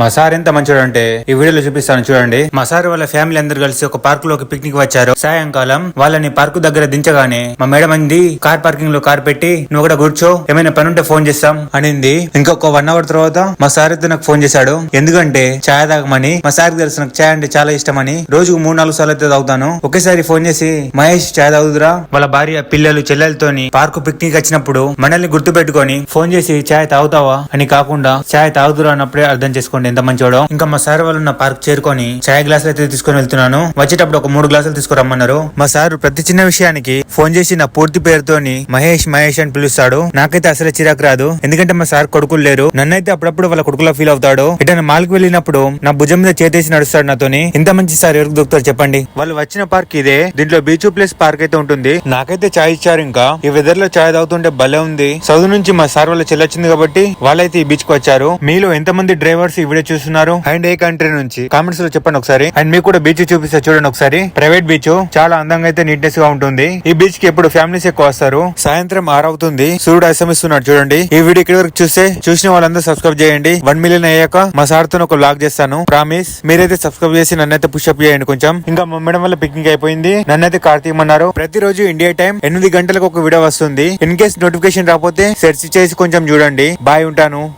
మా సార్ ఎంత మంచోడు అంటే ఈ వీడియోలో చూపిస్తాను చూడండి. మా సార్ వాళ్ళ ఫ్యామిలీ అందరు కలిసి ఒక పార్క్లో పిక్నిక్ వచ్చారు. సాయంకాలం వాళ్ళని పార్కు దగ్గర దించగానే మా మేడం అంది కార్ పార్కింగ్లో కార్ పెట్టి నువ్వు కూడా కూర్చో ఏమైనా పని ఉంటే ఫోన్ చేస్తాం. అనింది. ఇంకొక వన్ అవర్ తర్వాత మా సార్ అయితే నాకు ఫోన్ చేశాడు. ఎందుకంటే ఛాయ్ తాగమని మా సార్ తెలుసు నాకు ఛాయ్ అంటే చాలా ఇష్టమని రోజుకు మూడు నాలుగు సార్లు అయితే తాగుతాను. ఒకేసారి ఫోన్ చేసి మహేష్ ఛాయ్ తాగుదురా? వాళ్ళ భార్య పిల్లలు చెల్లెలతోని పార్కు పిక్నిక్ వచ్చినప్పుడు మనల్ని గుర్తు పెట్టుకొని ఫోన్ చేసి ఛాయ్ తాగుతావా? అని కాకుండా ఛాయ్ తాగుదురా? అన్నప్పుడే అర్థం చేసుకోండి ఎంత మంచోడో ఇంకా మా సార్ వాళ్ళు నా పార్క్ చేరుకొని చాయ్ గ్లాసులు అయితే తీసుకొని వెళ్తున్నాను. వచ్చేటప్పుడు ఒక మూడు గ్లాసులు తీసుకురమ్మన్నారు. మా సార్ ప్రతి చిన్న విషయానికి ఫోన్ చేసి నా పూర్తి పేరుతోని మహేష్ మహేష్ అని పిలుస్తాడు. నాకైతే అసలు చిరాకు రాదు. ఎందుకంటే మా సార్ కొడుకులు లేరు. నన్నైతే అప్పుడప్పుడు వాళ్ళ కొడుకులా ఫీల్ అవుతాడు. ఎటైనా మాల్కి వెళ్ళినప్పుడు నా భుజం మీద చేతేసి నడుస్తాడు నాతోని. ఇంత మంచి సార్ ఎవరికి దొరుకుతారు చెప్పండి. వాళ్ళు వచ్చిన పార్క్ ఇదే. దీంట్లో బీచ్ ప్లేస్ పార్క్ అయితే ఉంటుంది. నాకైతే చాయ్ ఇచ్చారు ఇంకా. ఈ వెదర్లో చాయ్ తాగుతుంటే భలే ఉంది. చదువు నుంచి మా సార్ వాళ్ళు చెల్లొచ్చింది కాబట్టి వాళ్ళైతే ఈ బీచ్కి వచ్చారు. మీలో ఎంత మంది డ్రైవర్స్ ఈ వీడియో చూస్తున్నారు? అండ్ ఏ కంట్రీ నుంచి? కామెంట్స్లో చెప్పండి ఒకసారి. అండ్ మీకు కూడా బీచ్ చూపిస్తే చూడండి ఒకసారి. ప్రైవేట్ బీచ్ చాలా అందంగా అయితే నీట్నెస్గా ఉంటుంది. ఈ బీచ్కి ఎప్పుడు ఫ్యామిలీస్ ఎక్కువ వస్తారు. సాయంత్రం ఆరవుతుంది. సూర్యుడు అసమిస్తున్నాడు చూడండి. ఈ వీడియో ఇక్కడ వరకు చూస్తే చూసిన వాళ్ళందరూ సబ్స్క్రైబ్ చేయండి. వన్ మిలియన్ అయ్యాక మా సార్తో ఒక లాగ్ చేస్తాను. ప్రామిస్ మీరైతే సబ్స్క్రైబ్ చేసి నన్నైతే పుష్అప్ చేయండి కొంచెం. ఇంకా మా మేడం వల్ల పిక్నిక్ అయిపోయింది. నన్నైతే కార్తీక్ అన్నారు. ప్రతిరోజు ఇండియా టైం ఎనిమిది గంటలకు ఒక వీడియో వస్తుంది. ఇన్ కేస్ నోటిఫికేషన్ రాకపోతే సెర్చ్ చేసి కొంచెం చూడండి. బాయ్ ఉంటాను.